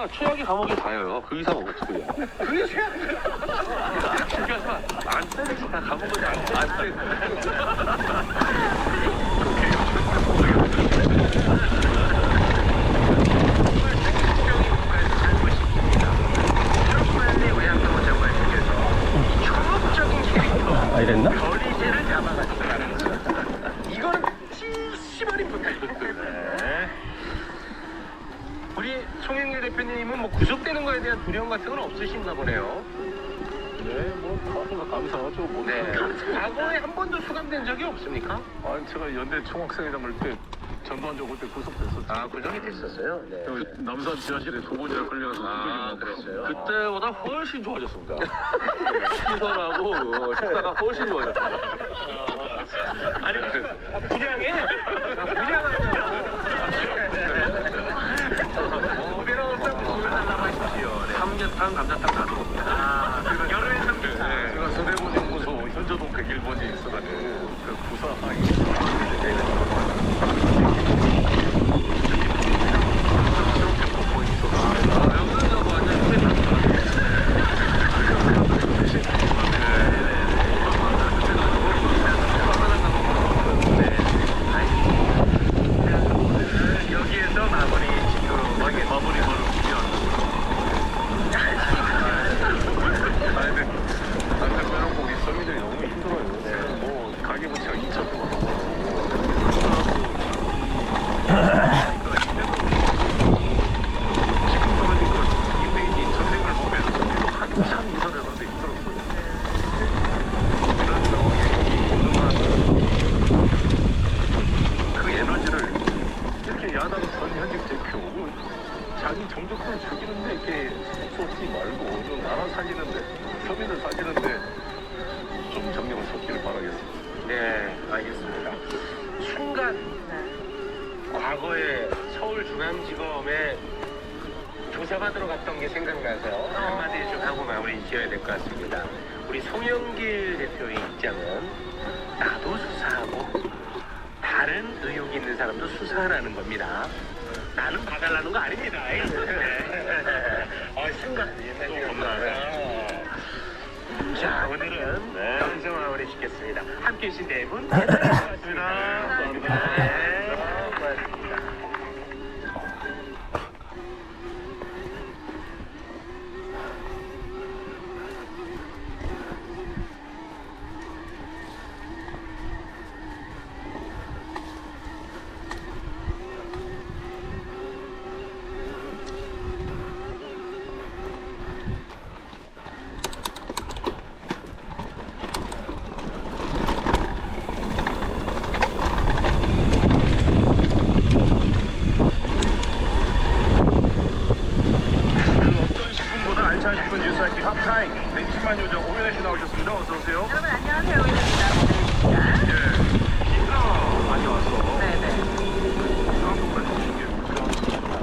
아, 최악의 감옥에 가요. 그 이상 없고요. 그게 최악. 그러니까 안 때리니까 감옥은 안, 안 때리고. 아 이랬나? 거리제를 잡아가지고 가는 거죠. 이거는 시발이 붙어있네. 우리 송영길 뭐 구속되는 거에 대한 두려움 같은 건 없으신가 보네요. 네, 뭐, 가- 감사하죠. 뭐. 네. 과거에 한 번도 수감된 적이 없습니까? 아니, 제가 연대 총학생회장을 때 전두환 정부 때 구속됐었죠. 아, 구속이 됐었어요. 네. 그 남산 지하실에 두 번이나 걸려서 아, 그랬어요? 그때보다 훨씬 좋아졌습니다. 시설하고 어, 식사가 훨씬 좋아졌습니다. 아니, 분양해. 분양하죠. 무배로 없다고 보여달라고 하십시오. 네. 삼계탕, 감자탕 다 들어옵니다. 아, 삼겹살. 네, 제가 서대문 연구소 현저동 101번에 있어가지고 그 부사 여기에서 마무리 짓도록 하게 마무리 아니, 남자 빼놓고 우리 서민들이 너무 힘들어요. 2천 원. 지금 떨어진 거 인생이 전생을 보면 한참 이사되는데 힘들었어요. 이런 상황에 오늘만 그 에너지를 이렇게 야당 전 현직 대표 자기 정적을 죽이는데 이렇게 쏟지 말고 좀 나라 살리는데 서민을 살리는데 좀 정력을 쏟기를 바라겠습니다. 네, 알겠습니다. 순간 과거에 서울중앙지검에 조사받으러 갔던 게 생각나서 한마디 좀 하고 마무리 지어야 될 것 같습니다. 우리 송영길 대표의 입장은 나도 수사하고 다른 의혹이 있는 사람도 수사하라는 겁니다. 나는 봐달라는 거 아닙니다. 어, 생각 옛날 겁나네. 자, 오늘은 여기서 마무리 짓겠습니다. 함께 해주신 네 분, 고맙습니다. 감사합니다. 네, 고맙습니다. 그 어떤 식품보다 알찬 식품 뉴스하기 핫타임 120만 요정 오현혜 씨 나오셨습니다. 어서 오세요. 여러분 안녕하세요. 오일입니다. 예. 비가 많이 와서 네네.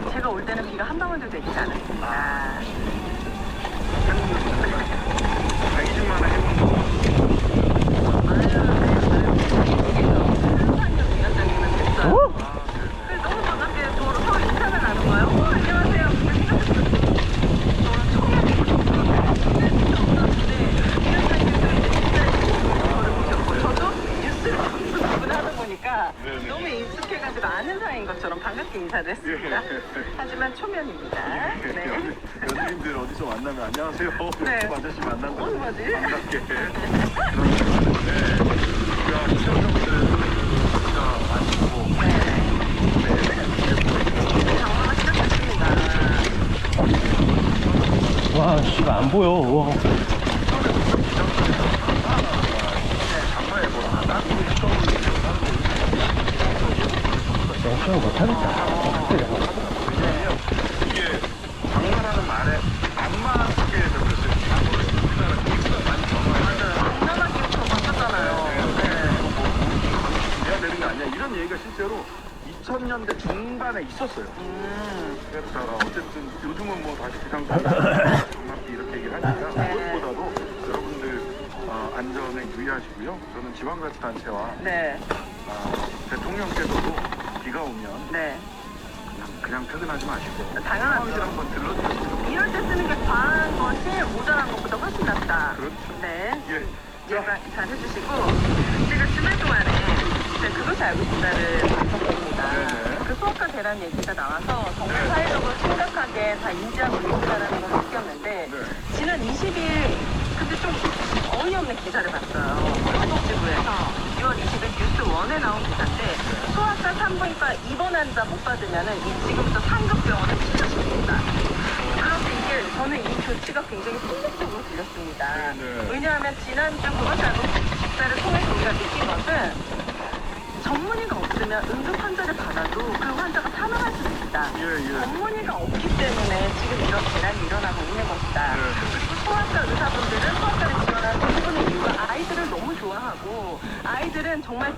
게 제가 올 때는 비가 한 방울도 내리지 않았습니다. 120만 원 해본 거. 너무 반갑게 저로 서울 인사를 나눈 거예요. 어, 안녕하세요. 저는 처음에 저도 뉴스를 접근 하다 보니까 네네. 너무 익숙해가지고 아는 사이인 것처럼 반갑게 인사를 했습니다. 하지만 초면입니다. 네. 연예인들 어디서 만나면 안녕하세요. 네. 네. 아저씨 만난 거 어, 뭐지? 반갑게 그런 거 같은데 우리가 시청자분들은 진짜 많고 장마가 시작했습니다. 와 씨가 안 보여. 와. 장마에 뭐 나가고 시청을 영상 못하겠다. 이게 장마라는 말에 안 맞게 됐어요. 우리나라 기후가 많이 변화해요. 장마기부터 바뀌었잖아요. 해야 되는 게 아니야. 이런 얘기가 실제로 2000년대 중반에 있었어요. 음, 그래서 어쨌든 요즘은 뭐 다시 장마비 이렇게 얘기를 하니까 네. 무엇보다도 여러분들 어, 안전에 유의하시고요. 저는 지방자치단체와 네, 어, 대통령께서도 비가 오면 네. 그냥, 그냥 퇴근하지 마시고 당연하죠. 상황실 한번 들러주세요. 이럴 때 쓰는 게 과한 것이 모자란 것보다 훨씬 낫다. 그렇죠. 예, 네예잘 해주시고 제가 주말 동안에 제가 네, 그것이 알고 싶다를 봤었습니다. 아, 네, 네. 그 수업과 대란 얘기가 나와서 정말 사회적으로 심각하게 다 인지하고 있다는 걸 느꼈는데 네. 지난 20일 근데 좀 어이없는 기사를 봤어요. 한국지부에서 6월 20일 뉴스 원에 나온 기사인데 소아과 산부인과 입원 환자 못 받으면은 이 지금부터 상급 병원을 취소시킵니다. 그런데 이게 저는 이 조치가 굉장히 폭력적으로 들렸습니다. 네네. 왜냐하면 지난주 그것이 알고 식사를 통해서 우리가 느낀 것은 전문의가 없으면 응급 환자를 받아도 그 환자가 사망할 수도 있다. 예, 예. 전문의가 없기 때문에 지금 이런 대란이 일어나고 있는 것이다. 네. 그리고 소아과 의사분들은 소아과를 지원하는 대부분의 이유가 아이들을 너무 좋아하고 아이들은 정말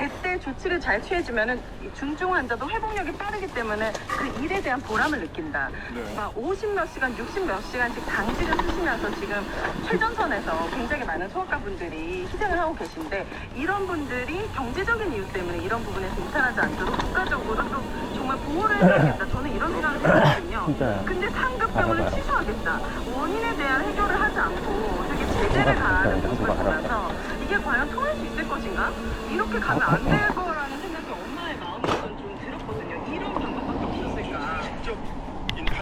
제때 조치를 잘 취해주면은 이 중증 환자도 회복력이 빠르기 때문에 그 일에 대한 보람을 느낀다. 네. 막 50몇 시간, 60몇 시간씩 당직을 쓰시면서 지금 최전선에서 굉장히 많은 소아과 분들이 희생을 하고 계신데 이런 분들이 경제적인 이유 때문에 이런 부분에서 이탈하지 않도록 국가적으로 좀 정말 보호를 해야겠다. 저는 이런 생각을 했거든요. 진짜요? 근데 알아봐요. 취소하겠다. 원인에 대한 해결을 하지 않고 되게 제재를 가하는 한번 모습을 알아봐요. 보면서 이게 과연 통 할 수 있을 것인가? 이렇게 가면 안될 거라